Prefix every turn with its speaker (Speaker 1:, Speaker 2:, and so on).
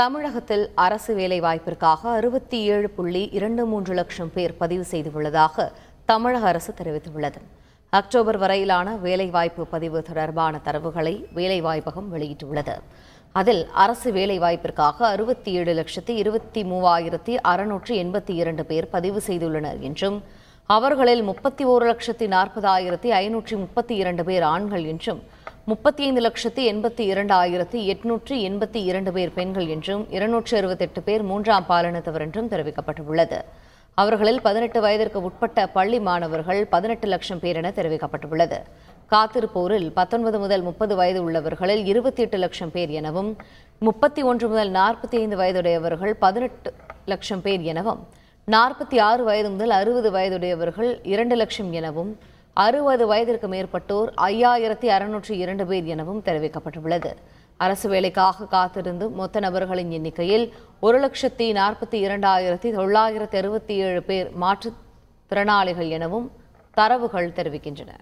Speaker 1: தமிழகத்தில் அரசு வேலைவாய்ப்பிற்காக அறுபத்தி ஏழு புள்ளி இரண்டு மூன்று லட்சம் பேர் பதிவு செய்துள்ளதாக தமிழக அரசு தெரிவித்துள்ளது. அக்டோபர் வரையிலான வேலைவாய்ப்பு பதிவு தொடர்பான தரவுகளை வேலைவாய்ப்பகம் வெளியிட்டுள்ளது. அதில் அரசு வேலைவாய்ப்பிற்காக அறுபத்தி ஏழு லட்சத்தி இருபத்தி மூவாயிரத்தி அறுநூற்றி எண்பத்தி இரண்டு பேர் பதிவு செய்துள்ளனர் என்றும் அவர்களில் முப்பத்தி ஓரு லட்சத்தி நாற்பதாயிரத்தி ஐநூற்றி முப்பத்தி இரண்டு பேர் ஆண்கள் என்றும் முப்பத்தி ஐந்து லட்சத்தி எண்பத்தி இரண்டு ஆயிரத்தி எட்நூற்றி எண்பத்தி இரண்டு பேர் பெண்கள் என்றும் இருநூற்றி அறுபத்தெட்டு பேர் மூன்றாம் பாலினத்தவர் என்றும் தெரிவிக்கப்பட்டுள்ளது. அவர்களில் பதினெட்டு வயதிற்கு உட்பட்ட பள்ளி மாணவர்கள் பதினெட்டு லட்சம் பேர் என தெரிவிக்கப்பட்டுள்ளது. காத்திருப்போரில் பத்தொன்பது முதல் முப்பது வயது உள்ளவர்களில் இருபத்தி எட்டு லட்சம் பேர் எனவும் முப்பத்தி ஒன்று முதல் நாற்பத்தி ஐந்து வயதுடையவர்கள் பதினெட்டு லட்சம் பேர் எனவும் நாற்பத்தி ஆறு வயது முதல் அறுபது வயதுடையவர்கள் இரண்டு லட்சம் எனவும் அறுபது வயதிற்கு மேற்பட்டோர் ஐயாயிரத்தி அறுநூற்றி இரண்டு பேர் எனவும் தெரிவிக்கப்பட்டுள்ளது. அரசு வேலைக்காக காத்திருந்து மொத்த நபர்களின் எண்ணிக்கையில் ஒரு லட்சத்தி நாற்பத்தி இரண்டாயிரத்தி தொள்ளாயிரத்தி அறுபத்தி ஏழு பேர் மாற்றுத்திறனாளிகள் எனவும் தரவுகள் தெரிவிக்கின்றன.